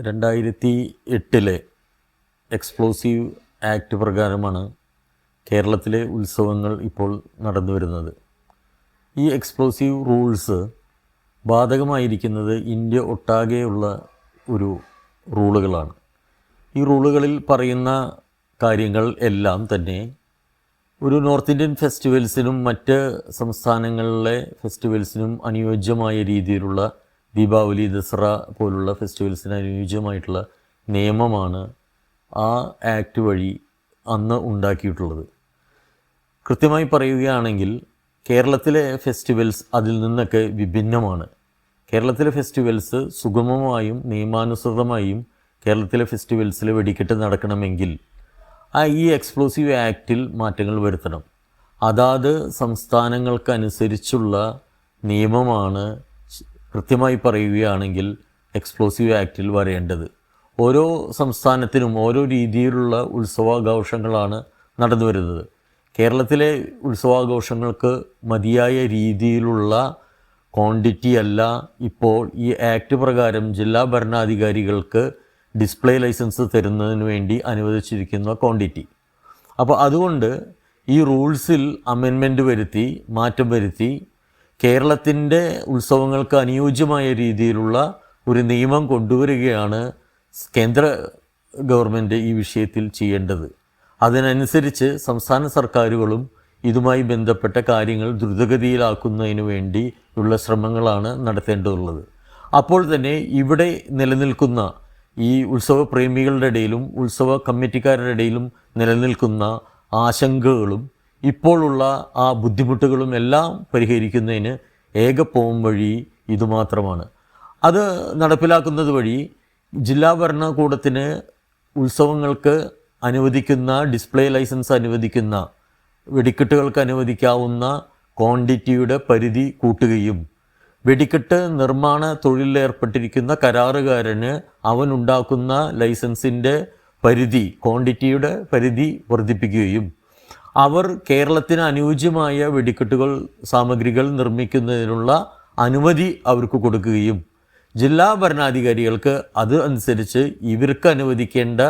രണ്ടായിരത്തി എട്ടിലെ explosive act പ്രകാരമാണ് കേരളത്തിലെ ഉത്സവങ്ങൾ ഇപ്പോൾ നടന്നു വരുന്നത്. ഈ എക്സ്പ്ലോസീവ് റൂൾസ് ബാധകമായിരിക്കുന്നത് ഇന്ത്യ ഒട്ടാകെയുള്ള ഒരു റൂളുകളാണ്. ഈ റൂളുകളിൽ പറയുന്ന കാര്യങ്ങൾ എല്ലാം തന്നെ ഒരു നോർത്ത് ഇന്ത്യൻ ഫെസ്റ്റിവൽസിനും മറ്റ് സംസ്ഥാനങ്ങളിലെ ഫെസ്റ്റിവൽസിനും അനുയോജ്യമായ രീതിയിലുള്ള ദീപാവലി ദസറ പോലുള്ള ഫെസ്റ്റിവൽസിന് അനുയോജ്യമായിട്ടുള്ള നിയമമാണ് ആ ആക്ട് വഴി അന്ന് ഉണ്ടാക്കിയിട്ടുള്ളത്. കൃത്യമായി പറയുകയാണെങ്കിൽ കേരളത്തിലെ ഫെസ്റ്റിവൽസ് അതിൽ നിന്നൊക്കെ വിഭിന്നമാണ്. കേരളത്തിലെ ഫെസ്റ്റിവൽസ് സുഗമമായും നിയമാനുസൃതമായും കേരളത്തിലെ ഫെസ്റ്റിവൽസിൽ വെടിക്കെട്ട് നടക്കണമെങ്കിൽ ആ ഈ എക്സ്പ്ലോസീവ് ആക്റ്റിൽ മാറ്റങ്ങൾ വരുത്തണം. അതാത് സംസ്ഥാനങ്ങൾക്കനുസരിച്ചുള്ള നിയമമാണ് കൃത്യമായി പറയുകയാണെങ്കിൽ എക്സ്പ്ലോസീവ് ആക്റ്റിൽ വരേണ്ടത്. ഓരോ സംസ്ഥാനത്തിനും ഓരോ രീതിയിലുള്ള ഉത്സവാഘോഷങ്ങളാണ് നടന്നു വരുന്നത് കേരളത്തിലെ ഉത്സവാഘോഷങ്ങൾക്ക് മതിയായ രീതിയിലുള്ള ക്വാണ്ടിറ്റി അല്ല. ഇപ്പോൾ ഈ ആക്ട് പ്രകാരം ജില്ലാ ഭരണാധികാരികൾക്ക് ഡിസ്പ്ലേ ലൈസൻസ് തരുന്നതിന് വേണ്ടി അനുവദിച്ചിരിക്കുന്ന ക്വാണ്ടിറ്റി അപ്പോൾ അതുകൊണ്ട് ഈ റൂൾസിൽ അമെൻമെന്റ് വരുത്തി മാറ്റം വരുത്തി കേരളത്തിന്റെ ഉത്സവങ്ങൾക്ക് അനുയോജ്യമായ രീതിയിലുള്ള ഒരു നിയമം കൊണ്ടുവരികയാണ് കേന്ദ്ര ഗവൺമെന്റ് ഈ വിഷയത്തിൽ ചെയ്യേണ്ടത്. അതിനനുസരിച്ച് സംസ്ഥാന സർക്കാരുകളും ഇതുമായി ബന്ധപ്പെട്ട കാര്യങ്ങൾ ദ്രുതഗതിയിലാക്കുന്നതിന് വേണ്ടി ഉള്ള ശ്രമങ്ങളാണ് നടത്തേണ്ടതുള്ളത്. അപ്പോൾ തന്നെ ഇവിടെ നിലനിൽക്കുന്ന ഈ ഉത്സവ പ്രേമികളുടെ ഇടയിലും ഉത്സവ കമ്മിറ്റിക്കാരുടെ ഇടയിലും നിലനിൽക്കുന്ന ആശങ്കകളും ഇപ്പോഴുള്ള ആ ബുദ്ധിമുട്ടുകളും എല്ലാം പരിഹരിക്കുന്നതിന് ഏക പോം വഴി ഇതുമാത്രമാണ്. അത് നടപ്പിലാക്കുന്നത് വഴി ജില്ലാ ഭരണകൂടത്തിന് ഉത്സവങ്ങൾക്ക് അനുവദിക്കുന്ന ഡിസ്പ്ലേ ലൈസൻസ് അനുവദിക്കുന്ന വെടിക്കെട്ടുകൾക്ക് അനുവദിക്കാവുന്ന ക്വാണ്ടിറ്റിയുടെ പരിധി കൂട്ടുകയും വെടിക്കെട്ട് നിർമ്മാണ തൊഴിലിലേർപ്പെട്ടിരിക്കുന്ന കരാറുകാരന് അവൻ ഉണ്ടാക്കുന്ന ലൈസൻസിന്റെ പരിധി ക്വാണ്ടിറ്റിയുടെ പരിധി വർദ്ധിപ്പിക്കുകയും അവർ കേരളത്തിന് അനുയോജ്യമായ വെടിക്കെട്ടുകൾ സാമഗ്രികൾ നിർമ്മിക്കുന്നതിനുള്ള അനുമതി അവർക്ക് കൊടുക്കുകയും ജില്ലാ ഭരണാധികാരികൾക്ക് അത് അനുസരിച്ച് ഇവർക്ക് അനുവദിക്കേണ്ട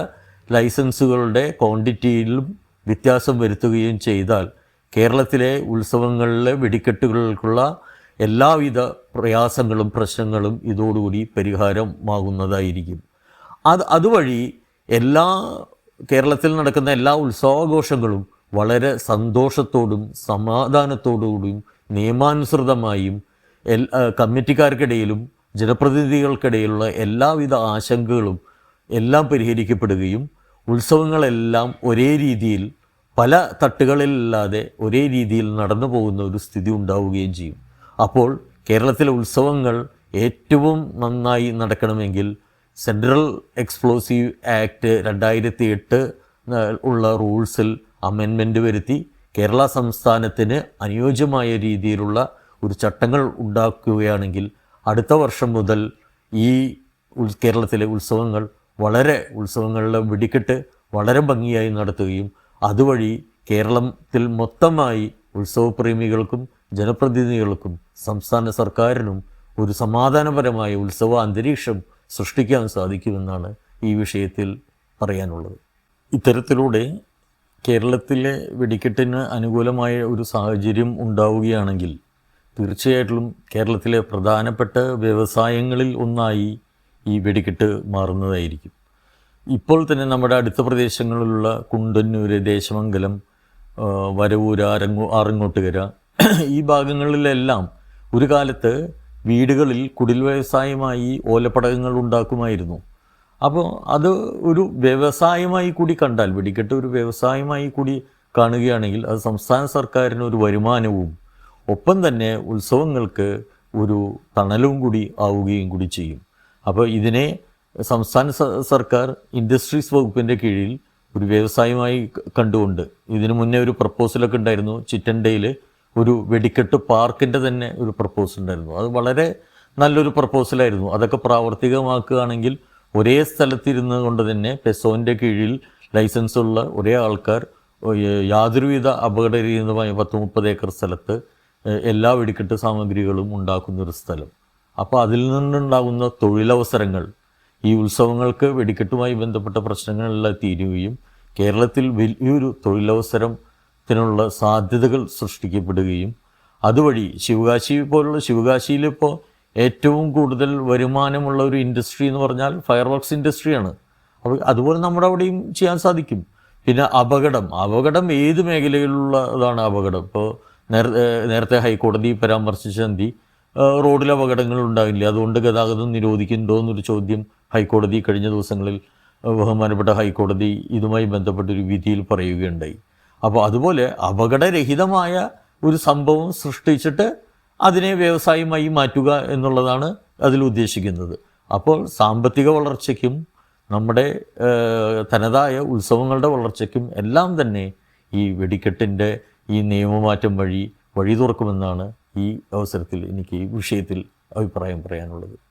ലൈസൻസുകളുടെ ക്വാണ്ടിറ്റിയിലും വ്യത്യാസം വരുത്തുകയും ചെയ്താൽ കേരളത്തിലെ ഉത്സവങ്ങളിലെ വെടിക്കെട്ടുകൾക്കുള്ള എല്ലാവിധ പ്രയാസങ്ങളും പ്രശ്നങ്ങളും ഇതോടുകൂടി പരിഹാരമാകുന്നതായിരിക്കും. അത് അതുവഴി എല്ലാ കേരളത്തിൽ നടക്കുന്ന എല്ലാ ഉത്സവാഘോഷങ്ങളും വളരെ സന്തോഷത്തോടും സമാധാനത്തോടുകൂടിയും നിയമാനുസൃതമായും എൽ കമ്മിറ്റിക്കാർക്കിടയിലും ജനപ്രതിനിധികൾക്കിടയിലുള്ള എല്ലാവിധ ആശങ്കകളും എല്ലാം പരിഹരിക്കപ്പെടുകയും ഉത്സവങ്ങളെല്ലാം ഒരേ രീതിയിൽ പല തട്ടുകളിലല്ലാതെ ഒരേ രീതിയിൽ നടന്നു പോകുന്ന ഒരു സ്ഥിതി ഉണ്ടാവുകയും ചെയ്യും. അപ്പോൾ കേരളത്തിലെ ഉത്സവങ്ങൾ ഏറ്റവും നന്നായി നടക്കണമെങ്കിൽ സെൻട്രൽ എക്സ്പ്ലോസീവ് ആക്ട് രണ്ടായിരത്തി എട്ട് ഉള്ള റൂൾസിൽ അമെൻമെന്റ് വരുത്തി കേരള സംസ്ഥാനത്തിന് അനുയോജ്യമായ രീതിയിലുള്ള ഒരു ചട്ടങ്ങൾ ഉണ്ടാക്കുകയാണെങ്കിൽ അടുത്ത വർഷം മുതൽ ഈ കേരളത്തിലെ ഉത്സവങ്ങൾ വളരെ ഉത്സവങ്ങളുടെ വെടിക്കെട്ട് വളരെ ഭംഗിയായി നടത്തുകയും അതുവഴി കേരളത്തിൽ മൊത്തമായി ഉത്സവപ്രേമികൾക്കും ജനപ്രതിനിധികൾക്കും സംസ്ഥാന സർക്കാരിനും ഒരു സമാധാനപരമായ ഉത്സവ അന്തരീക്ഷം സൃഷ്ടിക്കാൻ സാധിക്കുമെന്നാണ് ഈ വിഷയത്തിൽ പറയാനുള്ളത്. ഇത്തരത്തിലൂടെ കേരളത്തിലെ വെടിക്കെട്ടിന് അനുകൂലമായ ഒരു സാഹചര്യം ഉണ്ടാവുകയാണെങ്കിൽ തീർച്ചയായിട്ടും കേരളത്തിലെ പ്രധാനപ്പെട്ട വ്യവസായങ്ങളിൽ ഒന്നായി ഈ വെടിക്കെട്ട് മാറുന്നതായിരിക്കും. ഇപ്പോൾ തന്നെ നമ്മുടെ അടുത്ത പ്രദേശങ്ങളിലുള്ള കുണ്ടന്നൂര് ദേശമംഗലം വരവൂര ആരങ്ങോ ആറങ്ങോട്ടുകര ഈ ഭാഗങ്ങളിലെല്ലാം ഒരു കാലത്ത് വീടുകളിൽ കുടിൽ വ്യവസായമായി ഓലപ്പടകങ്ങൾ ഉണ്ടാക്കുമായിരുന്നു. അപ്പോൾ അത് ഒരു വ്യവസായമായി കൂടി കണ്ടാൽ വെടിക്കെട്ട് ഒരു വ്യവസായമായി കൂടി കാണുകയാണെങ്കിൽ അത് സംസ്ഥാന സർക്കാരിന് ഒരു വരുമാനവും ഒപ്പം തന്നെ ഉത്സവങ്ങൾക്ക് ഒരു തണലും കൂടി ആവുകയും കൂടി ചെയ്യും. അപ്പോൾ ഇതിനെ സംസ്ഥാന സർക്കാർ ഇൻഡസ്ട്രീസ് വകുപ്പിന്റെ കീഴിൽ ഒരു വ്യവസായമായി കണ്ടുകൊണ്ട് ഇതിനു മുന്നേ ഒരു പ്രപ്പോസലൊക്കെ ഉണ്ടായിരുന്നു ചിറ്റൻഡയിൽ ഒരു വെടിക്കെട്ട് പാർക്കിന്റെ തന്നെ ഒരു പ്രപ്പോസൽ ഉണ്ടായിരുന്നു. അത് വളരെ നല്ലൊരു പ്രപ്പോസലായിരുന്നു അതൊക്കെ പ്രാവർത്തികമാക്കുകയാണെങ്കിൽ ഒരേ സ്ഥലത്തിരുന്ന് കൊണ്ട് തന്നെ പെസോന്റെ കീഴിൽ ലൈസൻസ് ഉള്ള ഒരേ ആൾക്കാർ യാതൊരുവിധ അപകടരഹിതമായ പത്ത് മുപ്പത് ഏക്കർ സ്ഥലത്ത് എല്ലാ വെടിക്കെട്ട് സാമഗ്രികളും ഉണ്ടാക്കുന്ന ഒരു സ്ഥലം. അപ്പോൾ അതിൽ നിന്നുണ്ടാകുന്ന തൊഴിലവസരങ്ങൾ ഈ ഉത്സവങ്ങൾക്ക് വെടിക്കെട്ടുമായി ബന്ധപ്പെട്ട പ്രശ്നങ്ങളെല്ലാം തീരുകയും കേരളത്തിൽ വലിയൊരു തൊഴിലവസരത്തിനുള്ള സാധ്യതകൾ സൃഷ്ടിക്കപ്പെടുകയും അതുവഴി ശിവകാശി പോലുള്ള ശിവകാശിയിലിപ്പോൾ ഏറ്റവും കൂടുതൽ വരുമാനമുള്ള ഒരു ഇൻഡസ്ട്രി എന്ന് പറഞ്ഞാൽ ഫയർ വർക്ക്സ് ഇൻഡസ്ട്രിയാണ് അപ്പോൾ അതുപോലെ നമ്മുടെ അവിടെയും ചെയ്യാൻ സാധിക്കും. പിന്നെ അപകടം. അപകടം ഏത് മേഖലയിലുള്ളതാണ് അപകടം? ഇപ്പോൾ നേര നേരത്തെ ഹൈക്കോടതി പരാമർശിച്ച എന്തി റോഡിൽ അപകടങ്ങൾ ഉണ്ടാകില്ല അതുകൊണ്ട് ഗതാഗതം നിരോധിക്കുന്നുണ്ടോ എന്നൊരു ചോദ്യം ഹൈക്കോടതി കഴിഞ്ഞ ദിവസങ്ങളിൽ ബഹുമാനപ്പെട്ട ഹൈക്കോടതി ഇതുമായി ബന്ധപ്പെട്ടൊരു വിധിയിൽ പറയുകയുണ്ടായി. അപ്പോൾ അതുപോലെ അപകടരഹിതമായ ഒരു സംഭവം സൃഷ്ടിച്ചിട്ട് അതിനെ വ്യവസായമായി മാറ്റുക എന്നുള്ളതാണ് അതിൽ ഉദ്ദേശിക്കുന്നത്. അപ്പോൾ സാമ്പത്തിക വളർച്ചയ്ക്കും നമ്മുടെ തനതായ ഉത്സവങ്ങളുടെ വളർച്ചയ്ക്കും എല്ലാം തന്നെ ഈ വെടിക്കെട്ടിന്റെ ഈ നിയമമാറ്റം വഴി വഴി തുറക്കുമെന്നാണ് ഈ അവസരത്തിൽ എനിക്ക് ഈ വിഷയത്തിൽ അഭിപ്രായം പറയാനുള്ളത്.